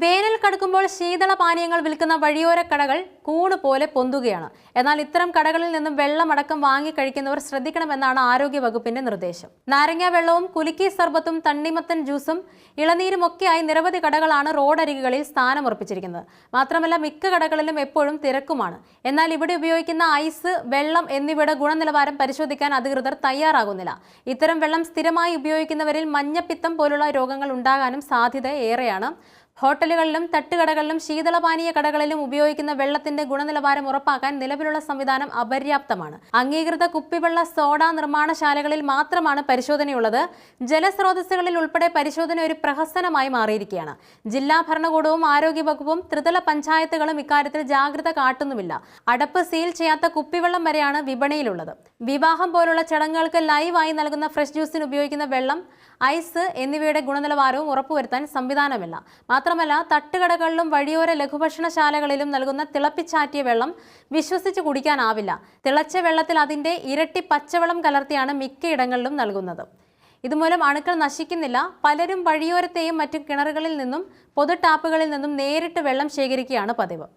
വേനൽ കടുക്കുമ്പോൾ ശീതള പാനീയങ്ങൾ വിൽക്കുന്ന വഴിയോര കടകൾ കൂട് പോലെ പൊന്തുകയാണ്. എന്നാൽ ഇത്തരം കടകളിൽ നിന്നും വെള്ളമടക്കം വാങ്ങി കഴിക്കുന്നവർ ശ്രദ്ധിക്കണമെന്നാണ് ആരോഗ്യ വകുപ്പിന്റെ നിർദ്ദേശം. നാരങ്ങ വെള്ളവും കുലുക്കി സർബത്തും തണ്ണിമത്തൻ ജ്യൂസും ഇളനീരുമൊക്കെയായി നിരവധി കടകളാണ് റോഡരികുകളിൽ സ്ഥാനമുറപ്പിച്ചിരിക്കുന്നത്. മാത്രമല്ല മിക്ക കടകളിലും എപ്പോഴും തിരക്കുമാണ്. എന്നാൽ ഇവിടെ ഉപയോഗിക്കുന്ന ഐസ് വെള്ളം എന്നിവയുടെ ഗുണനിലവാരം പരിശോധിക്കാൻ അധികൃതർ തയ്യാറാകുന്നില്ല. ഇത്തരം വെള്ളം സ്ഥിരമായി ഉപയോഗിക്കുന്നവരിൽ മഞ്ഞപ്പിത്തം പോലുള്ള രോഗങ്ങൾ ഉണ്ടാകാനും സാധ്യത ഏറെയാണ്. ഹോട്ടലുകളിലും തട്ടുകടകളിലും ശീതളപാനീയ കടകളിലും ഉപയോഗിക്കുന്ന വെള്ളത്തിന്റെ ഗുണനിലവാരം ഉറപ്പാക്കാൻ നിലവിലുള്ള സംവിധാനം അപര്യാപ്തമാണ്. അംഗീകൃത കുപ്പിവെള്ള സോഡ നിർമ്മാണശാലകളിൽ മാത്രമാണ് പരിശോധനയുള്ളത്. ജലസ്രോതസ്സുകളിൽ ഉൾപ്പെടെ പരിശോധന ഒരു പ്രഹസനമായി മാറിയിരിക്കുകയാണ്. ജില്ലാ ഭരണകൂടവും ആരോഗ്യവകുപ്പും ത്രിതല പഞ്ചായത്തുകളും ഇക്കാര്യത്തിൽ ജാഗ്രത കാട്ടുന്നുമില്ല. അടപ്പ് സീൽ ചെയ്യാത്ത കുപ്പിവെള്ളം വരെയാണ് വിപണിയിലുള്ളത്. വിവാഹം പോലുള്ള ചടങ്ങുകൾക്ക് ലൈവായി നൽകുന്ന ഫ്രഷ് ജ്യൂസിന് ഉപയോഗിക്കുന്ന വെള്ളം ഐസ് എന്നിവയുടെ ഗുണനിലവാരവും ഉറപ്പുവരുത്താൻ സംവിധാനമില്ല. മാത്രമല്ല തട്ടുകടകളിലും വഴിയോര ലഘുഭക്ഷണശാലകളിലും നൽകുന്ന തിളപ്പിച്ചാറ്റിയ വെള്ളം വിശ്വസിച്ച് കുടിക്കാനാവില്ല. തിളച്ച വെള്ളത്തിൽ അതിന്റെ ഇരട്ടി പച്ചവെള്ളം കലർത്തിയാണ് മിക്കയിടങ്ങളിലും നൽകുന്നത്. ഇതുമൂലം അണുക്കൾ നശിക്കുന്നില്ല. പലരും വഴിയോരത്തെയും മറ്റു കിണറുകളിൽ നിന്നും പൊതു ടാപ്പുകളിൽ നിന്നും നേരിട്ട് വെള്ളം ശേഖരിക്കുകയാണ് പതിവ്.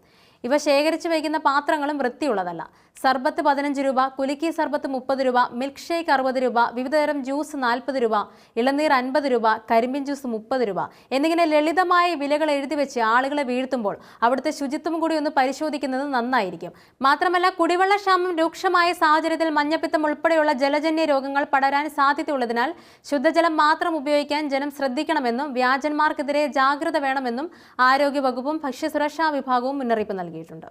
ഇവ ശേഖരിച്ചു വയ്ക്കുന്ന പാത്രങ്ങളും വൃത്തിയുള്ളതല്ല. സർബത്ത് പതിനഞ്ച് രൂപ കുലുക്കി സർബത്ത് മുപ്പത് രൂപ മിൽക്ക് ഷേക്ക് അറുപത് രൂപ വിവിധതരം ജ്യൂസ് നാൽപ്പത് രൂപ ഇളനീർ അൻപത് രൂപ കരിമ്പിൻ ജ്യൂസ് മുപ്പത് രൂപ. എന്നിങ്ങനെ ലളിതമായ വിലകൾ എഴുതി വെച്ച് ആളുകളെ വീഴ്ത്തുമ്പോൾ അവിടുത്തെ ശുചിത്വം കൂടി ഒന്ന് പരിശോധിക്കുന്നത് നന്നായിരിക്കും. മാത്രമല്ല കുടിവെള്ള ക്ഷാമം രൂക്ഷമായ സാഹചര്യത്തിൽ മഞ്ഞപ്പിത്തം ഉൾപ്പെടെയുള്ള ജലജന്യ രോഗങ്ങൾ പടരാൻ സാധ്യതയുള്ളതിനാൽ ശുദ്ധജലം മാത്രം ഉപയോഗിക്കാൻ ജനം ശ്രദ്ധിക്കണമെന്നും വ്യാജന്മാർക്കെതിരെ ജാഗ്രത വേണമെന്നും ആരോഗ്യവകുപ്പും ഭക്ഷ്യസുരക്ഷാ വിഭാഗവും മുന്നറിയിപ്പ് നൽകിയിട്ടുണ്ട്